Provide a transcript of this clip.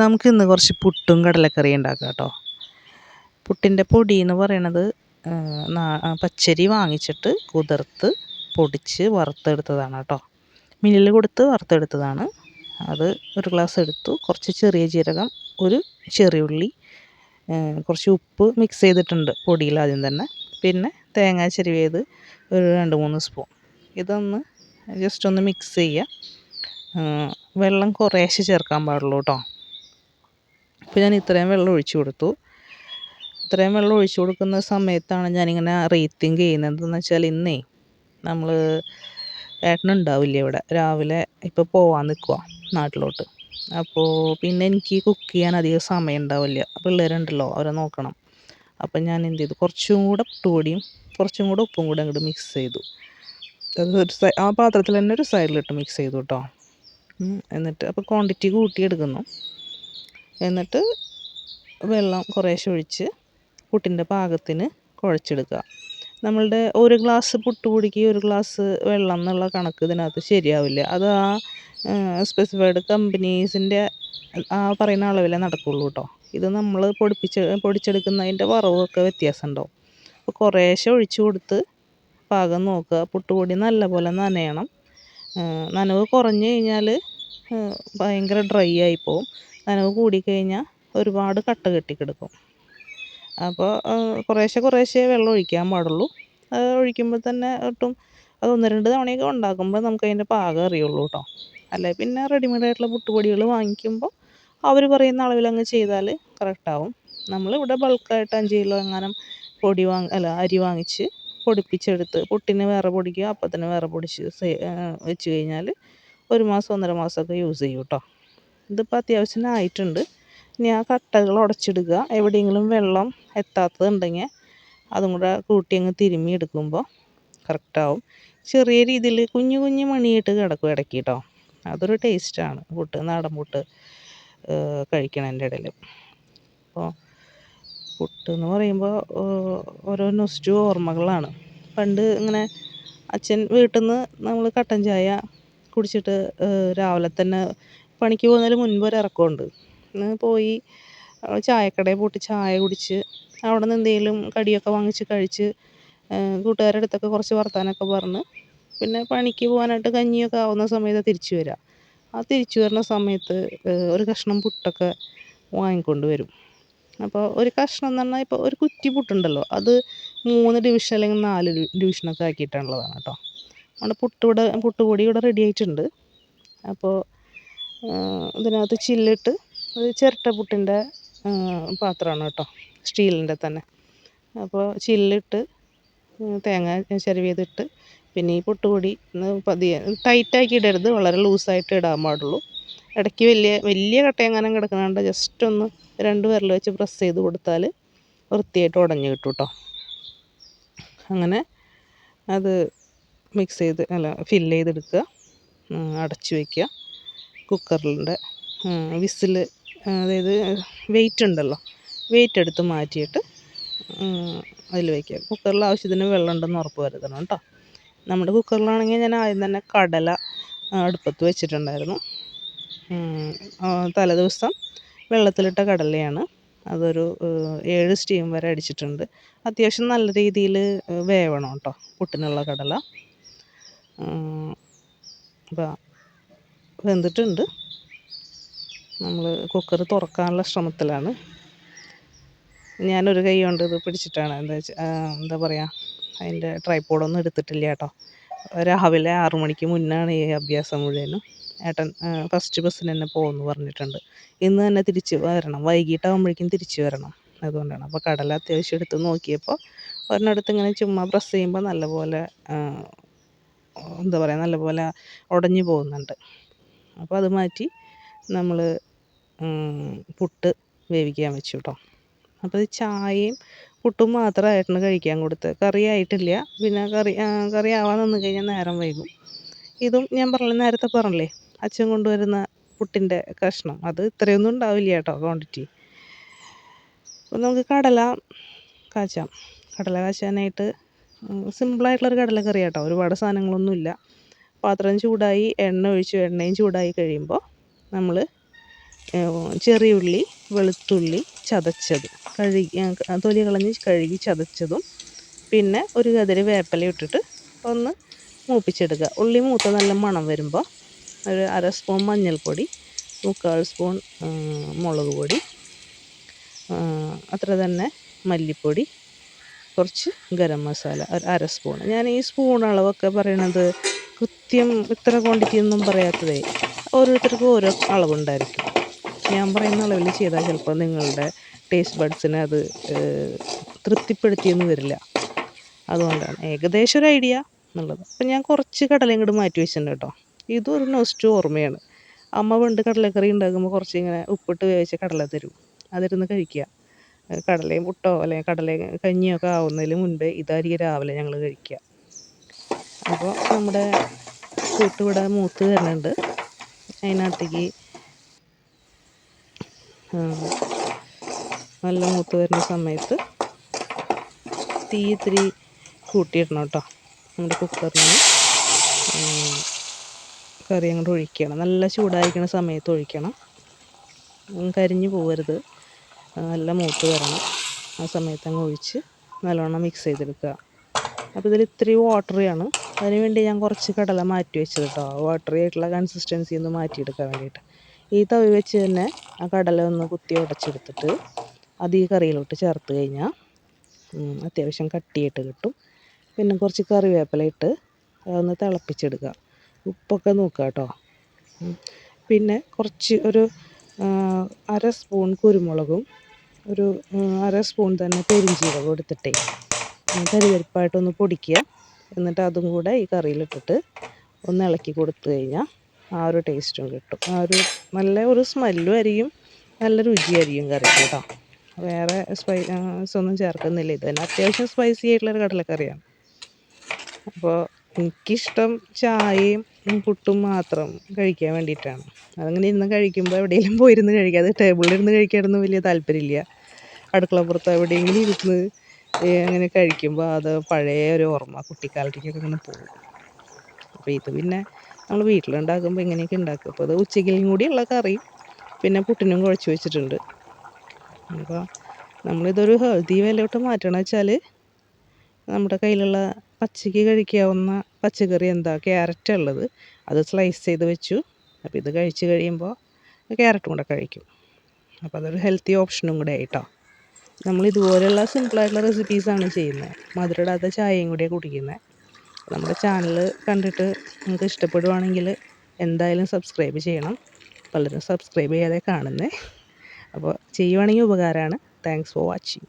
നമുക്ക് ഇന്ന് കുറച്ച് പുട്ടും കടലക്കറി ഉണ്ടാക്കാം കേട്ടോ. പുട്ടിന്റെ പൊടി എന്ന് പറയണത് പച്ചരി വാങ്ങിച്ചിട്ട് കുതിർത്ത് പൊടിച്ച് വറുത്തെടുത്തതാണ് കേട്ടോ. മില്ലിൽ കൊടുത്ത് വറുത്തെടുത്തതാണ്. അത് ഒരു ഗ്ലാസ് എടുത്തു. കുറച്ച് ചെറിയ ജീരകം ഒരു ചെറിയ ഉള്ളി കുറച്ച് ഉപ്പ് മിക്സ് ചെയ്തിട്ടുണ്ട് പൊടിയിൽ ആദ്യം തന്നെ. പിന്നെ തേങ്ങ ചെരുവേത് ഒരു രണ്ട് മൂന്ന് സ്പൂൺ ഇതൊന്ന് ജസ്റ്റ് ഒന്ന് മിക്സ് ചെയ്യുക വെള്ളം കുറേശ്ശെ ചേർക്കാൻ പാടുള്ളൂ കേട്ടോ. അപ്പോൾ ഞാൻ ഇത്രയും വെള്ളം ഒഴിച്ചു കൊടുത്തു. ഇത്രയും വെള്ളം ഒഴിച്ചു കൊടുക്കുന്ന സമയത്താണ് ഞാനിങ്ങനെ റീത്തിങ് ചെയ്യുന്നത് എന്താണെന്ന് വെച്ചാൽ ഇന്നേ നമ്മൾ ഏട്ടനുണ്ടാവില്ല ഇവിടെ രാവിലെ ഇപ്പോൾ പോവാൻ നിൽക്കുക നാട്ടിലോട്ട്. അപ്പോൾ പിന്നെ എനിക്ക് കുക്ക് ചെയ്യാൻ അധികം സമയം ഉണ്ടാവില്ല. പിള്ളേരുണ്ടല്ലോ അവരെ നോക്കണം. അപ്പം ഞാൻ എന്ത് ചെയ്തു? കുറച്ചും കൂടെ പുട്ടുപൊടിയും കുറച്ചും കൂടെ ഉപ്പും കൂടെ അങ്ങോട്ട് മിക്സ് ചെയ്തു. അത് ഒരു സൈ ആ പാത്രത്തിൽ തന്നെ ഒരു സൈഡിലിട്ട് മിക്സ് ചെയ്തു കേട്ടോ. എന്നിട്ട് അപ്പോൾ ക്വാണ്ടിറ്റി കൂട്ടിയെടുക്കുന്നു എന്നിട്ട് വെള്ളം കുറേശ്ശെ ഒഴിച്ച് പുട്ടിന്റെ പാകത്തിന് കുഴച്ചെടുക്കുക. നമ്മളുടെ ഒരു ഗ്ലാസ് പുട്ട് പുട്ടുപൊടിക്ക് ഒരു ഗ്ലാസ് വെള്ളം എന്നുള്ള കണക്ക് ഇതിനകത്ത് ശരിയാവില്ല. അത് ആ സ്പെസിഫൈഡ് കമ്പനീസിന്റെ ആ പറയുന്ന അളവിലേ നടക്കുകയുള്ളൂ കേട്ടോ ഇത് നമ്മൾ പൊടിപ്പിച്ച് പൊടിച്ചെടുക്കുന്നതിന്റെ വറവൊക്കെ വ്യത്യാസം ഉണ്ടാവും അപ്പോൾ കുറേശ്ശെ ഒഴിച്ചു കൊടുത്ത് പാകം നോക്കുക. പുട്ടുപൊടി നല്ലപോലെ നനയണം. നനവ് കുറഞ്ഞു കഴിഞ്ഞാൽ ഭയങ്കര ഡ്രൈ ആയിപ്പോവും നനവ് കൂടിക്കഴിഞ്ഞാൽ ഒരുപാട് കട്ട കെട്ടിക്കിടക്കും. അപ്പോൾ കുറേശ്ശെ കുറേശ്ശെ വെള്ളം ഒഴിക്കാൻ പാടുള്ളൂ. അത് ഒഴിക്കുമ്പോൾ തന്നെ ഒട്ടും അത് ഒന്ന് രണ്ട് തവണയൊക്കെ ഉണ്ടാക്കുമ്പോൾ നമുക്ക് അതിന്റെ പാകം അറിയുള്ളൂ കേട്ടോ അല്ലെ പിന്നെ റെഡിമെയ്ഡ് ആയിട്ടുള്ള പുട്ടുപൊടികൾ വാങ്ങിക്കുമ്പോൾ അവർ പറയുന്ന അളവിൽ അങ്ങ് ചെയ്താൽ കറക്റ്റാവും നമ്മളിവിടെ ബൾക്കായിട്ട് അഞ്ച് കിലോ എങ്ങാനും പൊടി വാങ്ങി അല്ല അരി വാങ്ങിച്ച് പൊടിപ്പിച്ചെടുത്ത് പുട്ടിന് വേറെ പൊടിക്കുക അപ്പത്തിന് വേറെ പൊടിച്ച് വെച്ച് കഴിഞ്ഞാൽ ഒരു മാസം ഒന്നര മാസമൊക്കെ യൂസ് ചെയ്യും കേട്ടോ ഇതിപ്പോൾ അത്യാവശ്യം ആയിട്ടുണ്ട്. ഇനി ആ കട്ടകൾ ഉടച്ചിടുക. എവിടെയെങ്കിലും വെള്ളം എത്താത്തതുണ്ടെങ്കിൽ അതും കൂടെ കൂട്ടി അങ്ങ് തിരുമ്മി എടുക്കുമ്പോൾ കറക്റ്റാവും ചെറിയ രീതിയിൽ കുഞ്ഞു കുഞ്ഞു മണിയിട്ട് കിടക്കും ഇടയ്ക്ക് കേട്ടോ അതൊരു ടേസ്റ്റാണ് പുട്ട് നാടൻ പുട്ട് കഴിക്കണതിന്റെ ഇടയിൽ അപ്പോൾ പുട്ട് എന്ന് പറയുമ്പോൾ ഓരോ നൊസ്റ്റു ഓർമ്മകളാണ്. പണ്ട് ഇങ്ങനെ അച്ഛൻ വീട്ടിൽ നിന്ന് നമ്മൾ കട്ടൻ ചായ കുടിച്ചിട്ട് രാവിലെ തന്നെ പണിക്ക് പോകുന്നതിന് മുൻപ് ഒരു ഇറക്കമുണ്ട്. പോയി ചായക്കടയിൽ പോയിട്ട് ചായ കുടിച്ച് അവിടെ നിന്ന് എന്തെങ്കിലും കടിയൊക്കെ വാങ്ങിച്ച് കഴിച്ച് കൂട്ടുകാരുടെ അടുത്തൊക്കെ കുറച്ച് വർത്തമാനമൊക്കെ പറഞ്ഞ് പിന്നെ പണിക്ക് പോകാനായിട്ട് കഞ്ഞിയൊക്കെ ആവുന്ന സമയത്ത് തിരിച്ചു വരിക ആ തിരിച്ചു വരുന്ന സമയത്ത് ഒരു കഷ്ണം പുട്ടൊക്കെ വാങ്ങിക്കൊണ്ട് വരും. അപ്പോൾ ഒരു കഷ്ണം എന്ന് പറഞ്ഞാൽ ഇപ്പോൾ ഒരു കുറ്റി പുട്ടുണ്ടല്ലോ അത് മൂന്ന് ഡിവിഷൻ അല്ലെങ്കിൽ നാല് ഡിവിഷനൊക്കെ ആക്കിയിട്ടുള്ളതാണ് കേട്ടോ. നമ്മുടെ പുട്ട് ഇവിടെ പുട്ടുപൊടി ഇവിടെ റെഡി ആയിട്ടുണ്ട്. അപ്പോൾ ഇതിനകത്ത് ചില്ലിട്ട് ഒരു ചിരട്ട പുട്ടിന്റെ പാത്രമാണ് കേട്ടോ സ്റ്റീലിന്റെ തന്നെ. അപ്പോൾ ചില്ലിട്ട് തേങ്ങ ചിരവിയതിട്ട് പിന്നെ ഈ പുട്ടുപൊടി പതിയെ ടൈറ്റാക്കി ഇടരുത് വളരെ ലൂസായിട്ട് ഇടാൻ പാടുള്ളൂ. ഇടയ്ക്ക് വലിയ വലിയ കട്ടയെങ്ങാനും കിടക്കുന്നുണ്ട് ജസ്റ്റ് ഒന്ന് രണ്ട് വിരൽ വെച്ച് പ്രസ് ചെയ്ത് കൊടുത്താൽ വൃത്തിയായിട്ട് ഉടഞ്ഞു കിട്ടും കേട്ടോ. അങ്ങനെ അത് മിക്സ് ചെയ്ത് അല്ല ഫില്ല് ചെയ്തെടുക്കുക അടച്ച് വയ്ക്കുക കുക്കറിന്റെ വിസിൽ അതായത് വെയിറ്റ് ഉണ്ടല്ലോ. വെയിറ്റ് എടുത്ത് മാറ്റിയിട്ട് അതിൽ വയ്ക്കുക കുക്കറിൽ ആവശ്യത്തിന് വെള്ളം ഉണ്ടെന്ന് ഉറപ്പ് വരുത്തണം കേട്ടോ. നമ്മുടെ കുക്കറിലാണെങ്കിൽ ഞാൻ ആദ്യം തന്നെ കടല അടുപ്പത്ത് വെച്ചിട്ടുണ്ടായിരുന്നു. തലേദിവസം വെള്ളത്തിലിട്ട കടലയാണ്. അതൊരു ഏഴ് സ്റ്റീം വരെ അടിച്ചിട്ടുണ്ട്. അത്യാവശ്യം നല്ല രീതിയിൽ വേവണം കേട്ടോ പുട്ടിനുള്ള കടല. അപ്പോൾ വെന്തിട്ടുണ്ട്. നമ്മൾ കുക്കർ തുറക്കാനുള്ള ശ്രമത്തിലാണ്. ഞാനൊരു കൈ കൊണ്ട് ഇത് പിടിച്ചിട്ടാണ് എന്താ എന്താ പറയുക അതിന്റെ ട്രൈപ്പോഡൊന്നും എടുത്തിട്ടില്ല കേട്ടോ. രാവിലെ ആറു മണിക്ക് മുന്നാണ് ഈ അഭ്യാസം മുഴുവനും. ഏട്ടൻ ഫസ്റ്റ് ബസ്സിന് തന്നെ പോകുമെന്ന് പറഞ്ഞിട്ടുണ്ട്. ഇന്ന് തന്നെ തിരിച്ച് വരണം. വൈകിട്ടാകുമ്പോഴേക്കും തിരിച്ച് വരണം അതുകൊണ്ടാണ്. അപ്പോൾ കടല അത്യാവശ്യം എടുത്ത് നോക്കിയപ്പോൾ ഒരെണ്ണടുത്ത് ഇങ്ങനെ ചുമ്മാ പ്രസ് ചെയ്യുമ്പോൾ നല്ലപോലെ എന്താ പറയുക നല്ലപോലെ ഉടഞ്ഞു പോകുന്നുണ്ട്. അപ്പോൾ അത് മാറ്റി നമ്മൾ പുട്ട് വേവിക്കാൻ വെച്ചു കേട്ടോ അപ്പോൾ ഇത് ചായയും പുട്ടും മാത്രമായിട്ടാണ് കഴിക്കാൻ കൊടുത്തത്. കറി ആയിട്ടില്ല. പിന്നെ കറി കറി ആവാൻ നിന്ന് കഴിഞ്ഞാൽ നേരം വൈകും. ഇതും ഞാൻ പറഞ്ഞ നേരത്തെ പറഞ്ഞില്ലേ അച്ഛൻ കൊണ്ടുവരുന്ന പുട്ടിന്റെ കഷ്ണം. അത് ഇത്രയൊന്നും ഉണ്ടാവില്ല കേട്ടോ ക്വാണ്ടിറ്റി അപ്പോൾ നമുക്ക് കടല കാച്ചാം. കടല കാച്ചാനായിട്ട് സിമ്പിളായിട്ടുള്ളൊരു കടലക്കറി കേട്ടോ ഒരുപാട് സാധനങ്ങളൊന്നുമില്ല. പാത്രം ചൂടായി എണ്ണ ഒഴിച്ചു എണ്ണയും ചൂടായി കഴിയുമ്പോൾ നമ്മൾ ചെറിയ ഉള്ളി വെളുത്തുള്ളി ചതച്ചത് കഴുകി തൊലി കളഞ്ഞ് കഴുകി ചതച്ചതും പിന്നെ ഒരു കതിരി വേപ്പില ഇട്ടിട്ട് ഒന്ന് മൂപ്പിച്ചെടുക്കുക. ഉള്ളി മൂത്ത നല്ല മണം വരുമ്പോൾ ഒരു അര സ്പൂൺ മഞ്ഞൾപ്പൊടി മുക്കാൽ സ്പൂൺ മുളക് പൊടി അത്ര തന്നെ മല്ലിപ്പൊടി കുറച്ച് ഗരം മസാല ഒരു അര സ്പൂൺ ഞാൻ ഈ സ്പൂൺ അളവൊക്കെ പറയണത് കൃത്യം ഇത്ര ക്വാണ്ടിറ്റി ഒന്നും പറയാത്തതേ. ഓരോരുത്തർക്കും ഓരോ അളവുണ്ടായിരിക്കും. ഞാൻ പറയുന്ന അളവിൽ ചെയ്താൽ ചിലപ്പോൾ നിങ്ങളുടെ ടേസ്റ്റ് ബഡ്സിനെ അത് തൃപ്തിപ്പെടുത്തിയെന്ന് വരില്ല. അതുകൊണ്ടാണ്. ഏകദേശം ഒരു ഐഡിയ എന്നുള്ളത്. അപ്പം ഞാൻ കുറച്ച് കടല ഇങ്ങോട്ട് മാറ്റി വെച്ചിട്ടുണ്ട് കേട്ടോ. ഇതൊരു നോസ്റ്റ് ഓർമ്മയാണ്. അമ്മ പണ്ട് കടലക്കറി ഉണ്ടാക്കുമ്പോൾ കുറച്ച് ഇങ്ങനെ ഉപ്പിട്ട് വേവിച്ച കടല തരും. അതിരുന്ന് കഴിക്കുക. കടലയും പുട്ടോ അല്ലെങ്കിൽ കടലയും കഞ്ഞിയൊക്കെ ആവുന്നതിന് മുൻപേ ഇതായിരിക്കും രാവിലെ ഞങ്ങൾ കഴിക്കുക. അപ്പോൾ നമ്മുടെ കൂട്ടുവിട മൂത്ത് വരുന്നുണ്ട്. അതിനകത്തേക്ക് നല്ല മൂത്ത് വരുന്ന സമയത്ത് തീ ഇത്തിരി കൂട്ടിയിടണം കേട്ടോ. നമ്മുടെ കുക്കറിന് കറി അങ്ങോട്ട് ഒഴിക്കണം. നല്ല ചൂടായിരിക്കുന്ന സമയത്ത് ഒഴിക്കണം. കരിഞ്ഞു പോകരുത്. നല്ല മൂത്ത് വരണം. ആ സമയത്ത് അങ്ങ് ഒഴിച്ച് നല്ലോണം മിക്സ് ചെയ്തെടുക്കുക. അപ്പോൾ ഇതിൽ ഇത്തിരി വാട്ടറിയാണ് അതിന് വേണ്ടി ഞാൻ കുറച്ച് കടല മാറ്റി വെച്ചത് കേട്ടോ വാട്ടറി ആയിട്ടുള്ള കൺസിസ്റ്റൻസി ഒന്ന് മാറ്റിയെടുക്കാൻ വേണ്ടിയിട്ട്. ഈ തവി വെച്ച് തന്നെ ആ കടല ഒന്ന് കുത്തി ഉടച്ചെടുത്തിട്ട് അത് ഈ കറിയിലോട്ട് ചേർത്ത് കഴിഞ്ഞാൽ അത്യാവശ്യം കട്ടിയായിട്ട് കിട്ടും. പിന്നെ കുറച്ച് കറിവേപ്പില ഇട്ട് അതൊന്ന് തിളപ്പിച്ചെടുക്കുക. ഉപ്പൊക്കെ നോക്കുക കേട്ടോ പിന്നെ കുറച്ച് ഒരു അര സ്പൂൺ കുരുമുളകും ഒരു അര സ്പൂൺ തന്നെ പെരിഞ്ചീരകം എടുത്തിട്ടേ. കരിവേപ്പായിട്ടൊന്ന് പൊടിക്കുക. എന്നിട്ട് അതും കൂടെ ഈ കറിയിലിട്ടിട്ട് ഒന്ന് ഇളക്കി കൊടുത്തു കഴിഞ്ഞാൽ ആ ഒരു ടേസ്റ്റും കിട്ടും. ആ ഒരു നല്ല ഒരു സ്മെല്ലും ആയിരിക്കും നല്ല രുചിയായിരിക്കും കറി കേട്ടോ. വേറെ സ്പൈസ് ഒന്നും ചേർക്കുന്നില്ല. ഇത് തന്നെ അത്യാവശ്യം സ്പൈസി ആയിട്ടുള്ളൊരു കടലക്കറിയാണ്. അപ്പോൾ എനിക്കിഷ്ടം ചായയും പുട്ടും മാത്രം കഴിക്കാൻ വേണ്ടിയിട്ടാണ്. അതങ്ങനെ ഇരുന്ന് കഴിക്കുമ്പോൾ എവിടെയെങ്കിലും പോയിരുന്ന് കഴിക്കുക അത് ടേബിളിലിരുന്ന് കഴിക്കാനൊന്നും വലിയ താല്പര്യമില്ല. അടുക്കളപ്പുറത്ത് എവിടെയെങ്കിലും ഇരുന്ന് അങ്ങനെ കഴിക്കുമ്പോൾ അത് പഴയ ഒരു ഓർമ്മ. കുട്ടിക്കാലത്തേക്കൊക്കെ ഇങ്ങനെ പോകും. അപ്പോൾ ഇത് പിന്നെ നമ്മൾ വീട്ടിലുണ്ടാക്കുമ്പോൾ ഇങ്ങനെയൊക്കെ ഉണ്ടാക്കും അപ്പോൾ അത് ഉച്ചയ്ക്കും കൂടിയുള്ള കറി പിന്നെ പുട്ടിനും കുഴച്ച് വെച്ചിട്ടുണ്ട്. അപ്പോൾ നമ്മളിതൊരു ഹെൽത്തി വിലയോട്ട് മാറ്റണം വെച്ചാൽ നമ്മുടെ കയ്യിലുള്ള പച്ചയ്ക്ക് കഴിക്കാവുന്ന പച്ചക്കറി എന്താ ക്യാരറ്റ് ഉള്ളത് അത് സ്ലൈസ് ചെയ്ത് വെച്ചു. അപ്പോൾ ഇത് കഴിച്ച് കഴിയുമ്പോൾ ക്യാരറ്റും കൂടെ കഴിക്കും. അപ്പോൾ അതൊരു ഹെൽത്തി ഓപ്ഷനും കൂടെ ആയിട്ടോ. നമ്മൾ ഇതുപോലെയുള്ള സിമ്പിളായിട്ടുള്ള റെസിപ്പീസാണ് ചെയ്യുന്നത്. മധുരമിടാത്ത ചായയും കൂടിയാണ് കുടിക്കുന്നത്. നമ്മുടെ ചാനൽ കണ്ടിട്ട് നിങ്ങൾക്ക് ഇഷ്ടപ്പെടുവാണെങ്കിൽ എന്തായാലും സബ്സ്ക്രൈബ് ചെയ്യണം. പലരും സബ്സ്ക്രൈബ് ചെയ്യാതെ കാണുന്നത് അപ്പോൾ ചെയ്യുവാണെങ്കിൽ ഉപകാരമാണ്. Thanks for watching